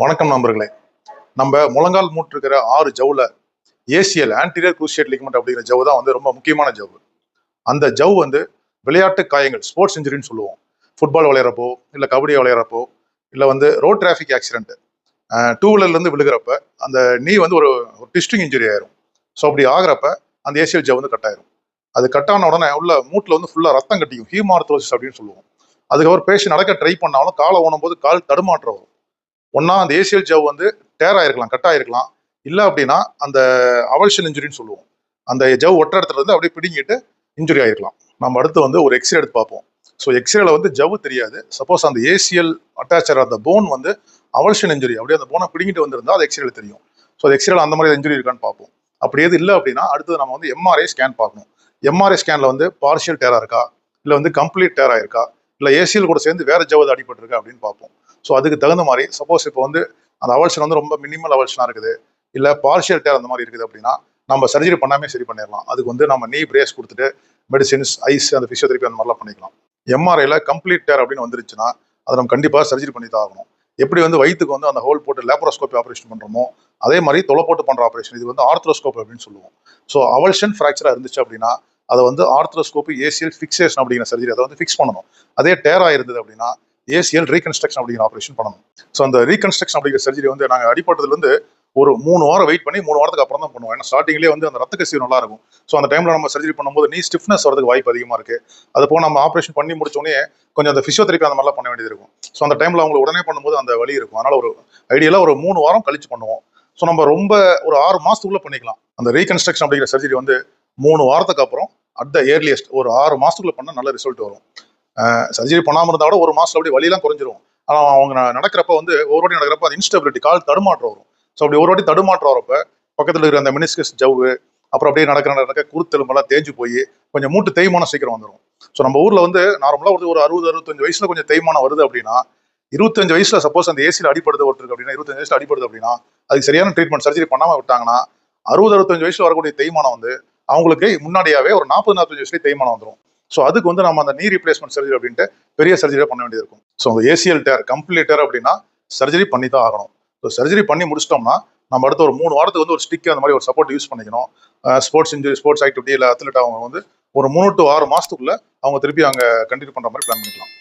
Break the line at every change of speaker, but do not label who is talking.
வணக்கம் நண்பர்களே. நம்ம முழங்கால் மூட்டிருக்கிற ஆறு ஜவ்வில் ஏசிஎல் ஆன்டீரியர் குரூசியேட் லிக்மெண்ட் அப்படிங்கிற ஜவ் தான் வந்து ரொம்ப முக்கியமான ஜவ் அந்த ஜவ் வந்து விளையாட்டு காயங்கள் ஸ்போர்ட்ஸ் இன்ஜுரின்னு சொல்லுவோம். ஃபுட்பால் விளையாடுறப்போ இல்லை கபடி விளையாடுறப்போ இல்லை வந்து ரோட் டிராஃபிக் ஆக்சிடென்ட் டூ வீலர்லேருந்து விழுகிறப்ப அந்த நீ வந்து ஒரு டிஸ்டிங் இன்ஜுரி ஆயிரும். ஸோ அப்படி ஆகிறப்ப அந்த ஏசியல் ஜவ் வந்து கட் ஆயிரும். அது கட் ஆன உடனே உள்ள மூட்டில் வந்து ஃபுல்லாக ரத்தம் கட்டிக்கும் ஹீமார்த்ரோசிஸ் அப்படின்னு சொல்லுவோம். அதுக்கப்புறம் பேஷண்ட் நடக்க ட்ரை பண்ணாலும் காலை ஓனும் போது கால் தடுமாற்றம் வரும். ஒன்னா அந்த ஏசியல் ஜவ் வந்து டேர் ஆயிருக்கலாம் கட் ஆயிருக்கலாம். இல்லை அப்படின்னா அந்த அவல்ஷன் இன்ஜுரின்னு சொல்லுவோம். அந்த ஜவ் ஒற்ற இடத்துல இருந்து அப்படியே பிடிங்கிட்டு இன்ஜுரி ஆயிருக்கலாம். நம்ம அடுத்து வந்து ஒரு எக்ஸ்ரே எடுத்து பார்ப்போம். ஸோ எக்ஸ்ரேல வந்து ஜவ் தெரியாது. சப்போஸ் அந்த ஏசியல் அட்டாச்சர் அந்த போன் வந்து அவல்ஷன் இன்ஜுரி அப்படியே அந்த போனை பிடிங்கிட்டு வந்திருந்தா அது எக்ஸ்ரேல தெரியும். ஸோ அது எக்ஸ்ரேல அந்த மாதிரி இன்ஜுரி இருக்கான்னு பார்ப்போம். அப்படி எது இல்லை அப்படின்னா அடுத்தது நம்ம வந்து எம்ஆர்ஐ ஸ்கேன் பார்க்கணும். எம்ஆர்ஐ ஸ்கேன்ல வந்து பார்ஷியல் டேரா இருக்கா? இல்லை வந்து கம்ப்ளீட் டேரா இருக்கா இல்லை ஏசியல் கூட சேர்ந்து வேற ஜவ்வது அடிபட்டிருக்கா அப்படின்னு பார்ப்போம். ஸோ அதுக்கு தகுந்த மாதிரி சப்போஸ் இப்போ வந்து அந்த அவல்ஷன் வந்து ரொம்ப மினிமல் அவல்ஷனாக இருக்குது. இல்லை பார்ஷியல் டேர் அந்த மாதிரி இருக்குது அப்படின்னா நம்ம சர்ஜரி பண்ணாமே சரி பண்ணிடலாம். அதுக்கு வந்து நம்ம நீ பிரேஸ் கொடுத்துட்டு மெடிசின்ஸ் ஐஸ் அந்த ஃபிசியோதெரப்பி அந்த மாதிரிலாம் பண்ணிக்கலாம். எம்ஆர்ஐயில் கம்ப்ளீட் டேர் அப்படின்னு வந்துருச்சுன்னா அதை நம்ம கண்டிப்பாக சர்ஜரி பண்ணி தான் ஆகணும். எப்படி வந்து வயிற்றுக்கு வந்து அந்த ஹோல் போட்டு லேப்ரோஸ்கோப்பி ஆப்ரேஷன் பண்ணுறோமோ அதே மாதிரி தொலை போட்டு பண்ணுற ஆப்ரேஷன் இது வந்து ஆர்த்ரோஸ்கோப் அப்படின்னு சொல்லுவோம். ஸோ அவல்ஷன் ஃப்ராக்சராக இருந்துச்சு அப்படின்னா அதை வந்து ஆர்த்ரோஸ்கோப்பி ஏசியல் ஃபிக்சேஷன் அப்படிங்கிற சர்ஜரி அதை வந்து ஃபிக்ஸ் பண்ணணும். அதே டேராக இருந்தது அப்படின்னா ஏசியல் ரீகன்ஸ்ட்ரக்ஷன் அப்படிங்கிற ஆப்ரேஷன் பண்ணணும். ஸோ அந்த ரீகன்ஸ்ட்ரக்ஷன் அப்படிங்கிற சர்ஜரி வந்து நாங்கள் அடிப்பட்டதுலேருந்து ஒரு மூணு வாரம் வெயிட் பண்ணி மூணு வாரத்துக்கு அப்புறம் தான் பண்ணுவோம். ஏன்னா ஸ்டார்டிங்லேயே வந்து அந்த ரத்த கசிவு நல்லா இருக்கும். ஸோ அந்த டைமில் நம்ம சர்ஜரி பண்ணும்போது நீ ஸ்டிஃப்னஸ் வரதுக்கு வாய்ப்பு அதிகமாக இருக்கு. அது போக நம்ம ஆப்ரேஷன் பண்ணி முடிச்சோடனே கொஞ்சம் அந்த ஃபிசியோதெரப்பி அந்த மாதிரிலாம் பண்ண வேண்டியது இருக்கும். ஸோ அந்த டைமில் அவங்களுக்கு உடனே பண்ணும்போது அந்த வழி இருக்கும். அதனால ஒரு ஐடியலாக ஒரு மூணு வாரம் கழிச்சு பண்ணுவோம். ஸோ நம்ம ரொம்ப ஒரு ஆறு மாதத்துக்குள்ளே பண்ணிக்கலாம். அந்த ரீகன்ஸ்ட்ரக்ஷன் அப்படிங்கிற சர்ஜரி வந்து மூணு வாரத்துக்கு அப்புறம் அட் த இயர்லியஸ்ட் ஒரு ஆறு மாசத்துக்குள்ள பண்ணால் நல்ல ரிசல்ட் வரும். சர்ஜரி பண்ணாமல் இருந்தால் கூட ஒரு மாதம் அப்படியே வழியெல்லாம் குறைஞ்சிரும். ஆனால் அவங்க நடக்கிறப்ப வந்து ஒரு வாட்டி நடக்கிறப்ப அது இன்ஸ்டபிலிட்டி கால் தடுமாற்றம் வரும். ஸோ அப்படி ஒரு வாட்டி தடுமாற்றம் வரப்ப பக்கத்தில் இருக்கிற அந்த மினிஸ்கஸ் ஜவ்வு அப்புறம் அப்படியே நடக்கிற நடக்க குருத்தெலும்பெல்லாம் தேஞ்சு போய் கொஞ்சம் மூட்டு தேய்மானம் சீக்கிரம் வந்துடும் ஸோ நம்ம ஊரில் வந்து நார்மலாக ஒரு ஒரு அறுபது அறுபத்தஞ்சு வயசில் கொஞ்சம் தேய்மானம் வருது அப்படின்னா இருபத்தஞ்சு வயசுல சப்போஸ் அந்த ஏசியில் அடிப்படுது ஒருத்தருக்கு அப்படின்னா இருபத்தஞ்சு வயசுல அடிப்படுது அப்படின்னா அதுக்கு சரியான ட்ரீட்மெண்ட் சர்ஜரி பண்ணாமல் விட்டாங்கன்னா அறுபது அறுபத்தஞ்சு வயசுல வரக்கூடிய தேய்மானம் வந்து அவங்களுக்கு முன்னாடியாவே ஒரு நாற்பது நாற்பத்தஞ்சு வயசுலேயே தேய்மானம் வந்துடும் ஸோ அதுக்கு வந்து நம்ம அந்த நீ ரீப்ளேஸ்மெண்ட் சர்ஜரி அப்படின்ட்டு பெரிய சர்ஜரியாக பண்ண வேண்டியது இருக்கும் ஸோ அந்த ஏசியல் டேர் கம்ப்ளீட் டேர் அப்படின்னா சர்ஜரி பண்ணி தான் ஆகணும். ஸோ சர்ஜரி பண்ணி முடிச்சிட்டோம்னா நம்ம அடுத்த ஒரு மூணு வாரத்துக்கு வந்து ஒரு ஸ்டிக் அந்த மாதிரி ஒரு சப்போர்ட் யூஸ் பண்ணிக்கணும். ஸ்போர்ட்ஸ் இன்ஜுரி ஸ்போர்ட்ஸ் ஆக்டிவிட்டி இல்லை அத்லெட் அவங்க வந்து ஒரு மூணு டு ஆறு மாசத்துக்குள்ள அவங்க திருப்பி அங்கே கண்டினியூ பண்ணுற மாதிரி பிளான் பண்ணிக்கலாம்.